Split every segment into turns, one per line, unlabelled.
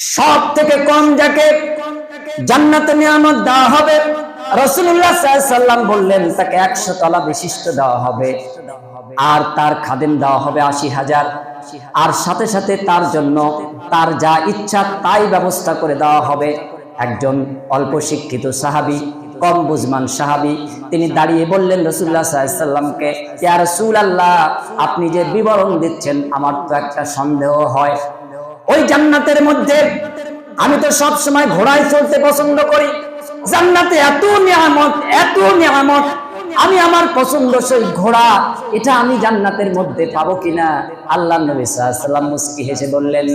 সব থেকে কম যাকে জান্নাতে নিয়ামত দেওয়া হবে রসুল্লাহ সাল্লাম বললেন, তাকে একশো তলা বিশিষ্ট দেওয়া হবে। আর তার খাদেম দেওয়া হবে আশি হাজার। আর সাথে সাথে তার জন্য তার যা ইচ্ছা তাই ব্যবস্থা করে দেওয়া হবে। একজন অল্প শিক্ষিত সাহাবি, কম বুঝমান সাহাবি, তিনি দাঁড়িয়ে বললেন রসুল্লাহ সাল্লামকে ইয়া রসুল আল্লাহ আপনি যে বিবরণ দিচ্ছেন, আমার তো একটা সন্দেহ হয়। ওই জান্নাতের মধ্যে আমি তো সব সময় ঘোড়ায় চলতে পছন্দ করি। জান্নাতে এত নিয়ামত এত নিয়ামত। আমি আমার পছন্দ সেই ঘোড়া, এটা আমি জান্নাতের মধ্যে পাবো কিনা? আল্লাহ নবী সাল্লাম মুস্কি হেসে বললেন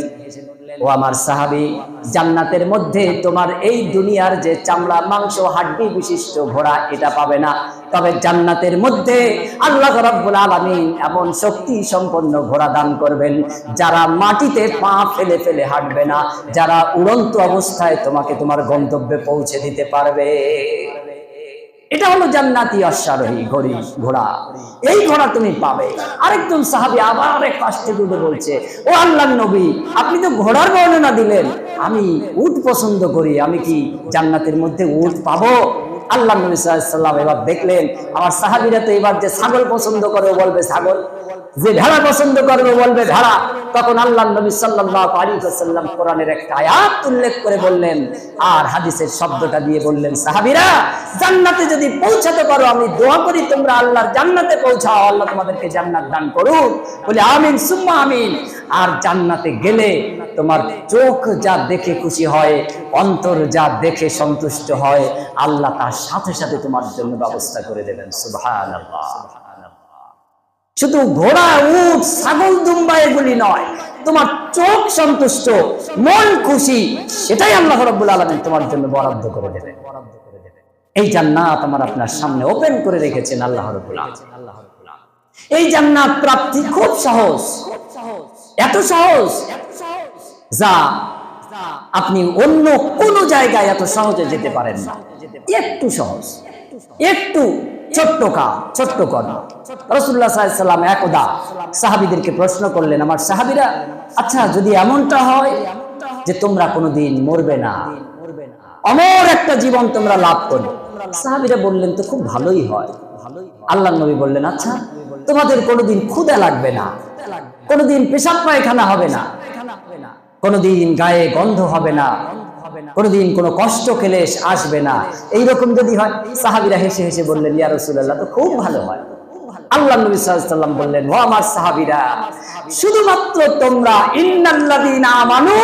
ও আমার সাহাবি, জান্নাতের মধ্যে তোমার এই দুনিয়ার যে চামড়া, মাংস, হাড্ডি বিশিষ্ট ঘোড়া, এটা পাবে না। তবে জান্নাতের মধ্যে আল্লাহ রাব্বুল আলামিন এমন শক্তি সম্পন্ন ঘোড়া দান করবেন, যারা মাটিতে পা ফেলে ফেলে হাঁটবে না, যারা উড়ন্ত অবস্থায় তোমাকে তোমার গন্তব্যে পৌঁছে দিতে পারবে। এটা হলো জান্নাতি অশ্বারোহী ঘড়ি ঘোড়া। এই ঘোড়া তুমি পাবে। আরেকজন সাহাবি আবার এক পাশে দুধে বলছে, ও আল্লাহ নবী, আপনি তো ঘোড়ার বর্ণনা দিলেন। আমি উট পছন্দ করি, আমি কি জান্নাতের মধ্যে উট পাবো? আল্লাহ নবী সাল্লাম এবার দেখলেন আমার সাহাবিরা তো এবার যে ছাগল পছন্দ করে বলবে, ছাগল। যে ভেড়া পছন্দ করবে বলবে, ভেড়া। তখন আল্লাহ নবী ওয়াসাল্লাম কোরআনের একটা আয়াত উল্লেখ করে বললেন আর হাদিসের শব্দটা দিয়ে বললেন, সাহাবীরা, জান্নাতে যদি পৌঁছাতে পারো, আমি দোয়া করি তোমরা আল্লাহর জান্নাতে পৌঁছাও, আল্লাহ তোমাদেরকে জান্নাত দান করুন। বলে, আমিন, সুম্মা আমিন। আর জান্নাতে গেলে তোমার চোখ যা দেখে খুশি হয়, অন্তর যা দেখে সন্তুষ্ট হয়, আল্লাহ তার সাথে সাথে তোমার জন্য ব্যবস্থা করে দেবেন। সুবহানাল্লাহ। শুধু ঘোড়া, উট, ছাগল দুম্বা এগুলি নয়, তোমার চোখ সন্তুষ্ট, মন খুশি, সেটাই আল্লাহ রব্বুল আলমিন তোমার জন্য বরাদ্দ করে দেবে। এই জান্নাত আমার আপনার সামনে ওপেন করে রেখেছেন আল্লাহ রব্বুল আলামিন। এই জান্নাত প্রাপ্তি খুব সহজ। এত সহজ যা আপনি অন্য কোন জায়গায় এত সহজে যেতে পারেন না। একটু সহজ। একটু ছোট্ট কাজ ছোট্ট সাহাবিদেরকে প্রশ্ন করলেন, আমার সাহাবিরা আচ্ছা যদি এমনটা হয় যে তোমরা মরবে না, অমর একটা জীবন তোমরা লাভ সাহাবিরা বললেন, তো খুব ভালোই হয়। আল্লাহ নবী বললেন আচ্ছা তোমাদের কোনোদিন ক্ষুদা লাগবে না, কোনোদিন পেশাব পায়খানা হবে না, কোনোদিন গায়ে গন্ধ হবে না কোনোদিন কোনো কষ্ট ক্লেশ আসবে না। এইরকম যদি হয়, সাহাবিরা হেসে হেসে বললেন, ইয়া রাসূলুল্লাহ, তো খুব ভালো হয়। নবী সাল্লাম বললেন, ও আমার শুধুমাত্র তোমরা ইন্নাল্লাযীনা আমানু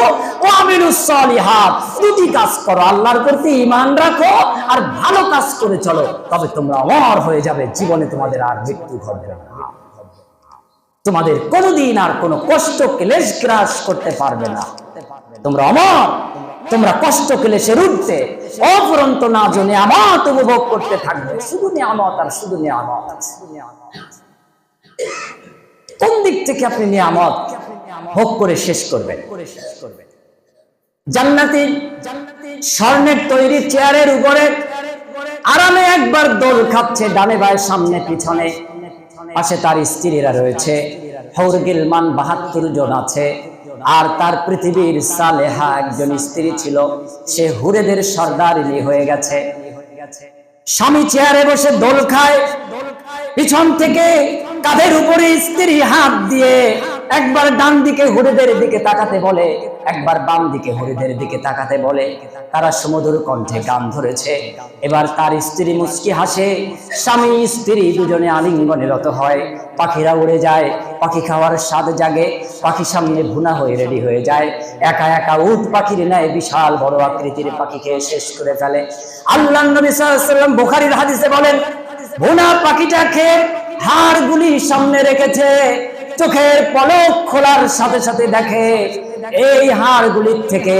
ওয়া আমিলুস সালিহাত কাজ করো, আল্লাহর প্রতি ঈমান রাখো আর ভালো কাজ করে চলো। তবে তোমরা অমর হয়ে যাবে, জীবনে তোমাদের আর মৃত্যু ঘটবে না। তোমাদের কোনোদিন আর কোনো কষ্ট, ক্লেশ গ্রাস করতে পারবে না। তোমরা অমর। তোমরা কষ্ট ক্লেশের উঠতে অপরন্ত না জনে আমত উপভোগ করতে থাকবে। শুধু নিয়ামত আর শুধু নিয়ামত। কোন দিক থেকে আপনি নিয়ামত ভোগ করে শেষ করবেন? জান্নাতি স্বর্ণের তৈরি চেয়ারের উপরে আরামে একবার দোল খাচ্ছে ডানে বায় সামনে পিছনে। পাশে তার স্ত্রীরা রয়েছে। হৌরগিলমান বাহাত্তর জন আছে। আর তার পৃথিবীর সালেহা একজন স্ত্রী ছিল, সে হুরেদের সর্দারিনী হয়ে গেছে। স্বামী চেয়ারে বসে দোল খায়, পিছন থেকে কাঁধের উপরে স্ত্রী হাত দিয়ে একবার ডান দিকে হরিদের দিকে তাকাতে বলে, একবার বাম দিকে হরিদের দিকে তাকাতে বলে, তারা সমুদ্র কণ্ঠে গান ধরেছে। এবার তার স্ত্রী মুচকি হাসে, স্বামী স্ত্রী দুজনে আলিঙ্গনে রত হয়, পাখিরা উড়ে যায়, পাখি খাওয়ার স্বাদ জাগে, পাখি সামনে ভুনা হয়ে রেডি হয়ে যায়। একা একা উট পাখির নেয় বিশাল বড় আকৃতির পাখি খেয়ে শেষ করে ফেলে। আল্লাহ নবী সাল্লাল্লাহু আলাইহি সাল্লাম বুখারীর হাদিসে বলেন, ভুনা পাখিটা খেয়ে হাড়গুলি সামনে রেখেছে। চোখের পলক খোলার সাথে সাথে দেখে এই হাড়গুলির থেকে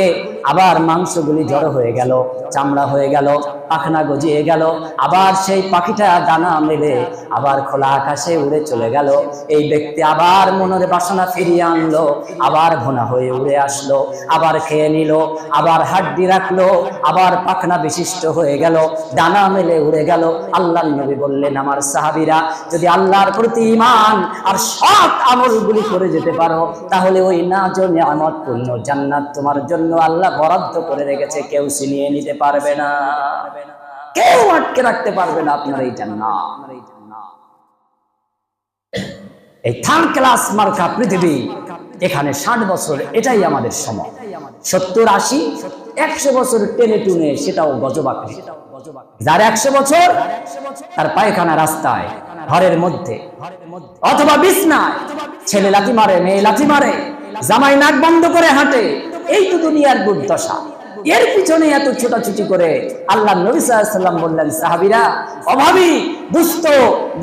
আবার মাংসগুলি জড়ো হয়ে গেল, চামড়া হয়ে গেল, পাখনা গজিয়ে গেল, আবার সেই পাখিটা দানা মেলে আবার খোলা আকাশে উড়ে চলে গেল। এই ব্যক্তি আবার মনের বাসনা ফিরিয়ে আনলো, আবার ঘোনা হয়ে উড়ে আসলো, আবার খেয়ে নিল, আবার হাড্ডি রাখল, আবার পাখনা বিশিষ্ট হয়ে গেল, দানা মেলে উড়ে গেল। আল্লাহ নবী বললেন, আমার সাহাবিরা, যদি আল্লাহর প্রতি ইমান আর সৎ আমলগুলি করে যেতে পারো, তাহলে ওই না জন্য আমার পূর্ণ জান্নাত তোমার জন্য আল্লাহ বরাদ্দ করে রেখেছে, কেউ ছিনিয়ে নিতে পারবে না। কেউ আটকে রাখতে পারবে না আপনার এই জান্নাত। এই থার্ড ক্লাস মার্কা পৃথিবী এখানে ষাট বছর, এটাই আমাদের সময়। সত্তর আশি, একশো বছর টেনে টুনে সেটাও গজবাকরি যার একশো বছর, তার পায়খানা রাস্তায়, ঘরের মধ্যে। অথবা বিছনায়, ছেলে লাথি মারে, মেয়ে লাথি মারে, জামাই নাক বন্ধ করে হাঁটে এই তো দুনিয়ার দুর্দশা। এর পিছনে এত ছোটাছুটি করে আল্লাহ নবী সাল্লাম বললেন, সাহাবিরা, অভাবী, দুস্থ,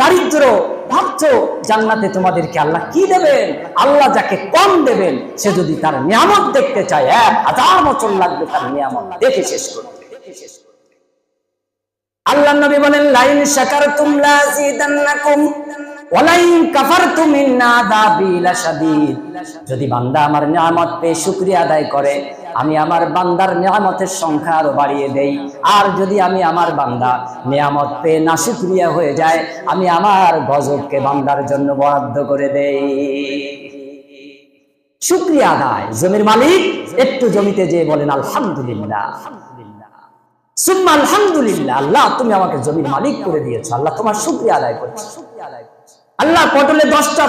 দারিদ্র, ভাবছ জান্নাতে তোমাদেরকে আল্লাহ কি দেবেন? আল্লাহ যাকে কম দেবেন, সে যদি তার নিয়ামত দেখতে চায়, এক হাজার বছর লাগবে তার নিয়ামত দেখে শেষ করতে। আল্লাহ নবী বলেন, লাইন লাযিদান্নাকুম ওয়ালাইন যদি বান্দা আমার নিয়ামত পেয়ে শুকরিয়া আদায় করে, আমি আমার বান্দার নিয়ামতের সংখ্যা আরও বাড়িয়ে দেই। আর যদি আমি আমার বান্দা নিয়ামত পেয়ে না শুকরিয়া হয়ে যায়, আমি আমার গজবকে বান্দার জন্য বরাদ্দ করে দেই। শুক্রিয়া আদায়। জমির মালিক একটু জমিতে যেয়ে বলেন, আলহামদুলিল্লাহ। আলহামদুলিল্লাহ। আল্লাহ, তুমি আমাকে জমির মালিক করে দিয়েছ। আল্লাহ, তোমার শুক্রিয়া আদায় করছি। আল্লাহ পটলে দশটা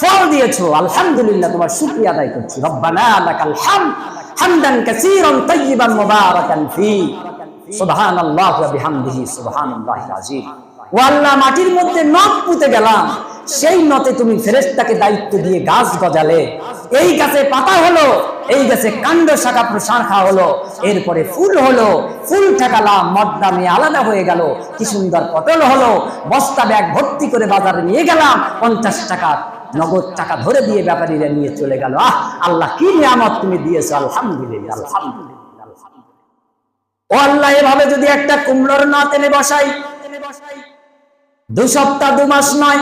ফল দিয়েছ। আলহামদুলিল্লাহ, তোমার শুক্রিয়া আদায় করছি। রব্বানা লাকাল হামদ, হামদান কাসীরান তাইয়িবান মুবারাকান ফি। সুবহানাল্লাহি ওয়া বিহামদিহি, সুবহানাল্লাহিল আযীম। ও আল্লাহ, মাটির মধ্যে নখ পুঁতে গেলাম। সেই মতে তুমি ফেরেশতাকে দায়িত্ব দিয়ে গাছ গজালে। এই গাছে পাতা হলো, এই গাছে কাণ্ড শাখা প্রশাখা হলো। এরপরে ফুল হলো, ফুল ঠেকালাম মদ্দামে আলাদা হয়ে গেল। কি সুন্দর পটল হলো, বস্তা ব্যাগ ভর্তি করে বাজারে নিয়ে গেলাম। পঞ্চাশ টাকা, নগদ টাকা ধরে দিয়ে ব্যাপারীরা নিয়ে চলে গেল। আহ, আল্লাহ কি নিয়ামত তুমি দিয়েছ? আলহামদুলিল্লাহ আলহামদুলিল্লাহ ও আল্লাহ, এভাবে যদি একটা কুমড়োর না তেলে বসাই দু সপ্তাহ, দু মাস নয়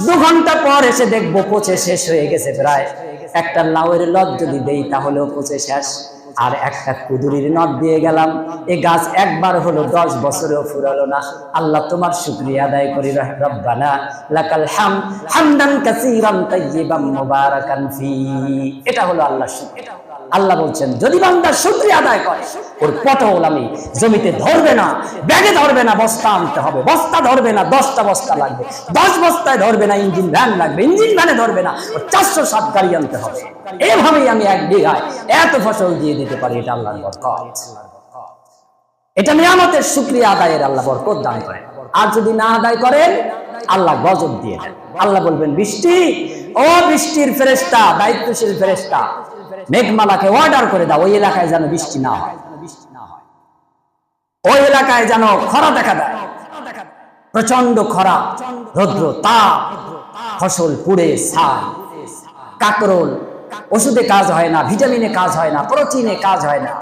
দু ঘণ্টা পর এসে দেখব পচে শেষ হয়ে গেছে প্রায়। একটা লাউয়ের লদ যদি দেই তাহলেও পচে শেষ। আর একটা কুদুরির নদ দিয়ে গেলাম। এ গাছ একবার হলো দশ বছরেও ফুরালো না। আল্লাহ তোমার শুক্রিয়া আদায় করি, রব্বানা লাকাল হাম। হামদান কাসীরান তাইয়িবাম ফি। এটা হলো আল্লাহ শুকর আল্লাহ বলছেন, যদি বান্দা শুক্রিয়া আদায় করে, ওর পটল আমি জমিতে ধরবে না, ব্যাগে ধরবে না, বস্তা আনতে হবে। বস্তা ধরবে না, দশটা বস্তা লাগবে। দশ বস্তায় ধরবে না, ইঞ্জিন ভ্যান লাগবে, ইঞ্জিন ভ্যানে ধরবে না, ওর চারশো সাত গাড়ি আনতে হবে। এভাবেই আমি এক বিঘায় এত ফসল দিয়ে দিতে পারি, এটা আল্লাহর বরকত। এটা নিয়ামতের শুক্রিয়া আদায়ের আল্লাহ বরকত দান করেন। আর যদি না আদায় করেন, আল্লাহ গজব দিয়ে দেন। আল্লাহ বলবেন, বৃষ্টি, ও বৃষ্টির ফেরেস্তা দায়িত্বশীল ফেরেস্তা মেঘমালাকে অর্ডার করে দাও, ওই এলাকায় যেন বৃষ্টি না হয়। ওই এলাকায় যেন খরা দেখা দেয়। প্রচণ্ড খরা, রৌদ্র, তাপ, ফসল পুড়ে ছাই, কাকরোল, ওষুধে কাজ হয় না, ভিটামিনে কাজ হয় না, প্রোটিনে কাজ হয় না,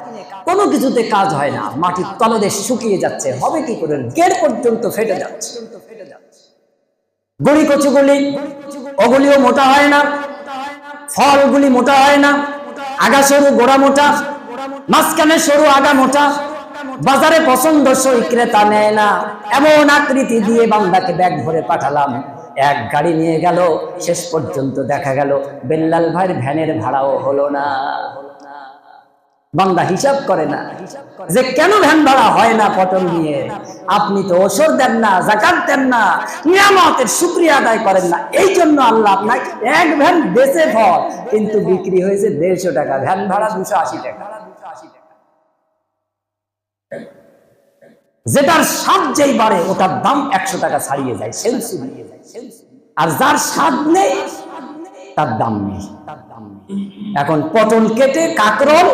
কোনো কিছুতে কাজ হয় না, মাটির তলদেশ শুকিয়ে যাচ্ছে, হবে কি করে? গের পর্যন্ত ফেটে যাচ্ছে। গুড়ি কচুগুলি, ওগুলিও মোটা হয় না, ফলগুলি মোটা হয় না আগা সরু গোড়া মোটা, মাঝখানে সরু আগা মোটা, বাজারে পছন্দ সই ক্রেতা নেয় না। এমন আকৃতি দিয়ে বান্দাকে ব্যাগ ভরে পাঠালাম। এক গাড়ি নিয়ে গেল, শেষ পর্যন্ত দেখা গেল, বেল্লাল ভাইয়ের ভ্যানের ভাড়াও হলো না। বান্দা হিসাব করে না যে কেন ভ্যান ভাড়া হয় না পটল নিয়ে? আপনি তো ওসর দেন না, জাকাত দেন না, নিয়ামতের শুক্রিয়া আদায় করেন না। এই জন্য আল্লাহ আপনাকে এক ভ্যান বেচে ফল, কিন্তু বিক্রি হয়েছে দেড়শো টাকা, ভ্যান ভাড়া দুশো আশি টাকা। যেটার স্বাদ যেই বাড়ে, ওটার দাম একশো টাকা ছাড়িয়ে যায়, সেলসি। আর যার স্বাদ নেই, তার দাম নেই। এখন পটল কেটে কাকরোল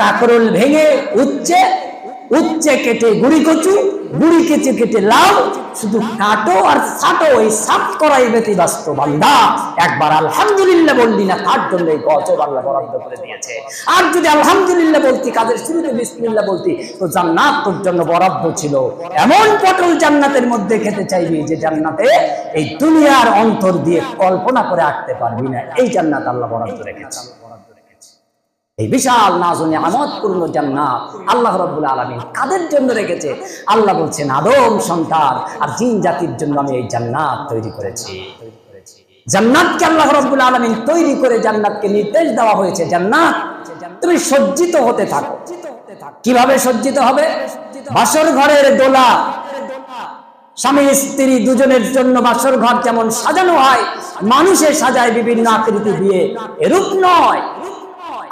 কাকরোল ভেঙে উচ্ছে উচ্চে কেটে গুড়ি কচু, গুড়ি কেটে কেটে লাউ, শুধু কাটো আর ছাটো এই সাফ করাই ব্যতি বাস্ত বান্দা। একবার আলহামদুলিল্লাহ বললি না, তার জন্য এই গজব আল্লাহ বরাদ্দ করে দিয়েছে। আর যদি আলহামদুলিল্লাহ বলতি কাদের শুরুতে বিসমিল্লাহ বলতি, তো জান্নাত তোর জন্য বরাদ্দ ছিল। এমন পটল জান্নাতের মধ্যে খেতে চাইবি যে জান্নাতে এই দুনিয়ার অন্তর দিয়ে কল্পনা করে আঁকতে পারবি না। এই জান্নাত আল্লাহ বরাদ্দ রেখেছে। এই বিশাল নাজনে আমদপূর্ণ জান্নাত। আল্লাহ রব্বুল আলমিন কাদের জন্য রেখেছে? আল্লাহ বলছেন, আদম সন্তান আর জিন জাতির জন্য আমি এই জান্নাত তৈরি করেছি। জান্নাতকে আল্লাহ রব্বুল আলমিন তৈরি করে জান্নাতকে নির্দেশ দেওয়া হয়েছে। জান্নাত, তুমি সজ্জিত হতে থাকো। কীভাবে সজ্জিত হবে? বাসর ঘরের দোলা। স্বামী, স্ত্রী দুজনের জন্য বাসর ঘর যেমন সাজানো হয়, মানুষে সাজায় বিভিন্ন আকৃতি দিয়ে। এরূপ নয়।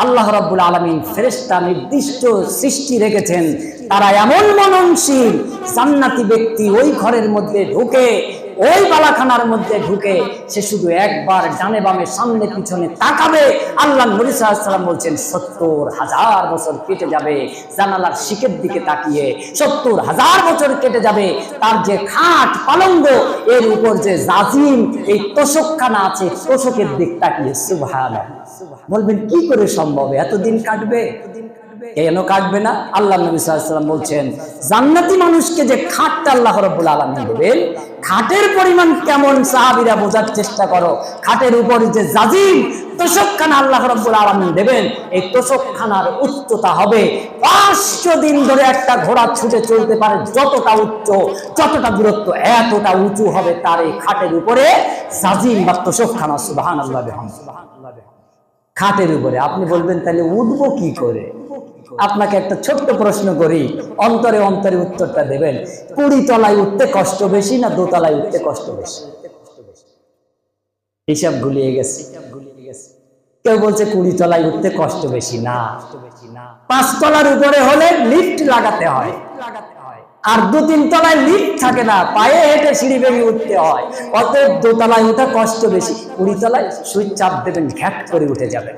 আল্লাহ রাব্বুল আলামিন ফেরেশতা নির্দিষ্ট সৃষ্টি রেখেছেন। তারা এমন মননশীল, জান্নাতি ব্যক্তি ওই ঘরের মধ্যে ঢুকে, ওই বালাখানার মধ্যে ঢুকে, সে শুধু একবার ডানে বামে, সামনে পিছনে তাকাবে। আল্লাহ নবী বলছেন, সত্তর হাজার বছর কেটে যাবে জানালার শিকের দিকে তাকিয়ে। সত্তর হাজার বছর কেটে যাবে, তার যে খাট পালঙ্গ, এর উপর যে জাজিম, এই তোষকখানা আছে, তোষকের দিক তাকিয়ে সুবহান বলবেন, কি করে সম্ভব? এতদিন কাটবে? কেন কাটবে না? আল্লাহ নবী সাল্লাম বলছেন, জান্নাতি মানুষকে যে খাটটা আল্লাহ রব্বুল আলমী দেবেন, খাটের পরিমাণ কেমন সাহাবিরা বোঝার চেষ্টা করো। খাটের উপর যে জাজিম, তোষকখানা আল্লাহ রব্বুল আলমিন দেবেন, এই তোষকখানার উচ্চতা হবে। পাঁচশো দিন ধরে একটা ঘোড়া ছুটে চলতে পারে যতটা উচ্চ, যতটা দূরত্ব, এতটা উঁচু হবে তার এই খাটের উপরে জাজিম বা তোষকখানা সুবাহান আল্লাহ খাটের উপরে। আপনি বলবেন, তাহলে উঠবো কি করে? আপনাকে একটা ছোট্ট প্রশ্ন করি। অন্তরে অন্তরে উত্তরটা দেবেন। কুড়ি তলায় উঠতে কষ্ট বেশি না দোতলায় উঠতে কষ্ট বেশি? হিসাব গুলিয়ে গেছে। কেউ বলছে, কুড়ি তলায় উঠতে কষ্ট বেশি না। পাঁচ তলার উপরে হলে লিফট লাগাতে হয়। আর দু তিন তলায় লিফট থাকে না, পায়ে হেঁটে সিঁড়ি বেরিয়ে উঠতে হয়। অতএব দোতলায় ওঠা কষ্ট বেশি। কুড়ি তলায় সুইচ চাপ দেবেন, ঘ্যাট করে উঠে যাবেন।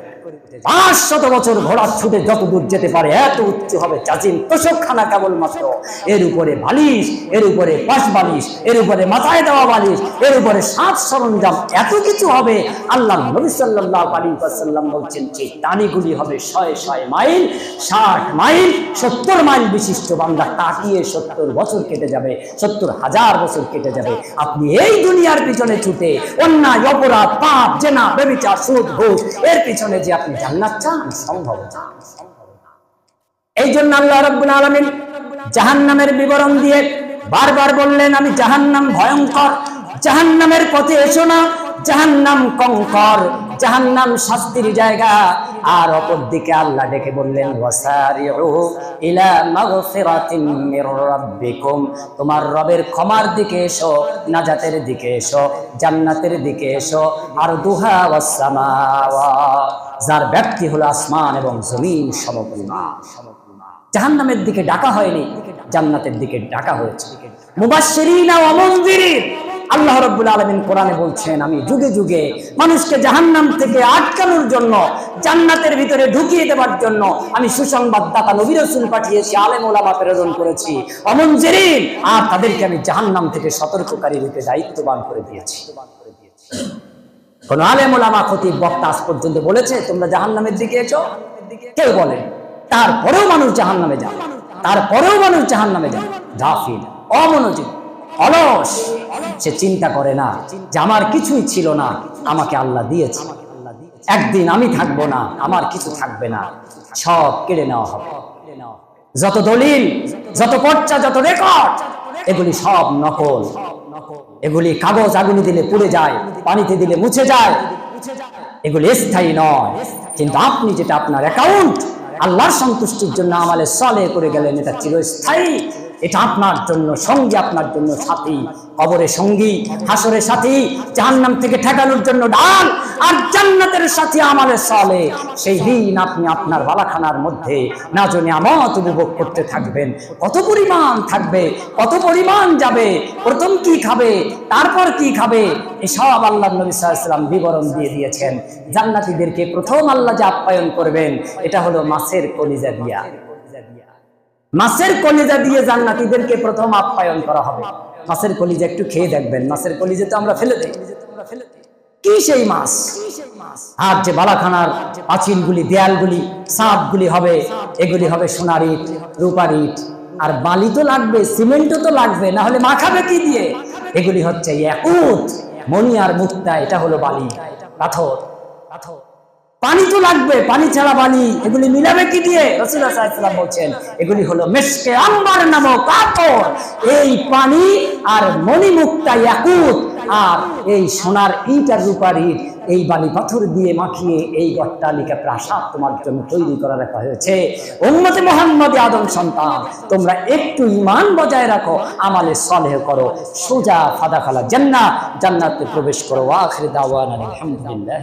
হবে মাইল, ষাট মাইল, সত্তর মাইল বিশিষ্ট বান্দা তাকিয়ে সত্তর বছর কেটে যাবে, সত্তর হাজার বছর কেটে যাবে। আপনি এই দুনিয়ার পিছনে ছুটে, অন্যায়, অপরাধ, পাপ, জেনা বেবিচার সুদ, ঘোষ, এর পিছনে যে আপনি জান্নাত চান? সম্ভব। এই জন্য আল্লাহ রাব্বুল আলামিন বিবরণ দিয়ে বারবার বললেন, আমি জাহান্নাম ভয়ঙ্কর। জাহান্নামের পথে এসো না। জাহান্নাম কঙ্কর। জাহান্নাম শাস্তির জায়গা। আর অপর দিকে আল্লাহ ডেকে বললেন তোমার রবের ক্ষমার দিকে এসো, নাজাতের দিকে এসো, জান্নাতের দিকে এসো। আর দুহা ওয়াস যার ব্যক্তি হলো আসমান এবং জমিন সমপরিমাণ। জাহান্নামের দিকে ডাকা হয়নি, জান্নাতের দিকে ডাকা হয়েছে। আল্লাহ রাব্বুল আলামিন কোরআনে বলছেন, আমি যুগে যুগে মানুষকে জাহান্নাম থেকে আটকানোর জন্য, জান্নাতের ভিতরে ঢুকিয়ে দেওয়ার জন্য আমি সুসংবাদ দাতা নবী রাসূল পাঠিয়েছি, আলেম ওলামা প্রেরণ করেছি। অমনজেরিন আর তাদেরকে আমি জাহান্নাম থেকে সতর্ককারী রূপে দায়িত্ববান করে দিয়েছি। কোন আলেম ওলামা খতিব বক্তা আজ পর্যন্ত বলেছে, তোমরা জাহান্নামের দিকে এসো। কেউ বলে। তারপরেও মানুষ জাহান্নামে যায়। তারপরেও মানুষ জাহান্নামে যায়। গাফিল, অমনোযোগ, অলস। সে চিন্তা করে না যে আমার কিছুই ছিল না, আমাকে আল্লাহ দিয়েছে। একদিন আমি থাকব না, আমার কিছু থাকবে না। সব কেড়ে নেওয়া হবে। যত দলিল, যত পর্চা, যত রেকর্ড, এগুলি সব নকল। এগুলি কাগজ আগুনে দিলে পুড়ে যায়, পানিতে দিলে মুছে যায়। এগুলি স্থায়ী নয়। কিন্তু আপনি যেটা আপনার অ্যাকাউন্ট আল্লাহর সন্তুষ্টির জন্য আমাদের সলে করে গেলেন, এটা চিরস্থায়ী। এটা আপনার জন্য, সঙ্গী আপনার জন্য সাথী, কবরে সঙ্গী, হাসরে সাথী, জাহান্নাম থেকে ঠেকানোর জন্য ডাল, আর জান্নাতের সাথে আমালে সলে। সেই দিন আপনি আপনার বালাখানার মধ্যে না জনে আমত উপভোগ করতে থাকবেন। কত পরিমাণ থাকবে, কত পরিমাণ যাবে, প্রথম কি খাবে, তারপর কি খাবে, এসব আল্লাহ নবী সাল্লাম বিবরণ দিয়ে দিয়েছেন। জান্নাতীদেরকে প্রথম আল্লাহ যে আপ্যায়ন করবেন, এটা হলো মাছের কলিজা দিয়া। মাছের কলিজা দিয়ে জান্নাতীদেরকে প্রথম আপ্যায়ন করা হবে। মাছের কলিজা একটু খেয়ে দেখবেন। মাছের কলিজা তো আমরা ফেলে দেই। কি সেই মাছ? আর যে বালাখানার পাঁচিলগুলি, দেয়ালগুলি, সাপগুলি হবে, এগুলি হবে সোনার ইট, রূপার ইট। আর বালি তো লাগবে, সিমেন্টও তো লাগবে, না হলে মাখাবে কি দিয়ে? এগুলি হচ্ছে মণি আর মুক্তা, এটা হলো বালি পাথর পাথর। পানি তো লাগবে, পানি ছাড়া বালি এগুলি মিলাবে কি দিয়ে? রসুল্লাহ সাল্লাম বলছেন, এগুলি হলো মেশকে আম্বার নামক পাথর এই পানি আর মণিমুক্তা ইয়াকুত আর এই সোনার ইট আর এই বালি পাথর দিয়ে মাখিয়ে এই গট্টালিকা প্রাসাদ তোমার জন্য তৈরি করে রাখা হয়েছে। উম্মতে মোহাম্মদ আদম সন্তান, তোমরা একটু ইমান বজায় রাখো, আমালে সলেহ করো, সোজা ফাদা খালা জান্নাত, জান্নাতে প্রবেশ করো আখির দাওয়ানা আলহামদুলিল্লাহ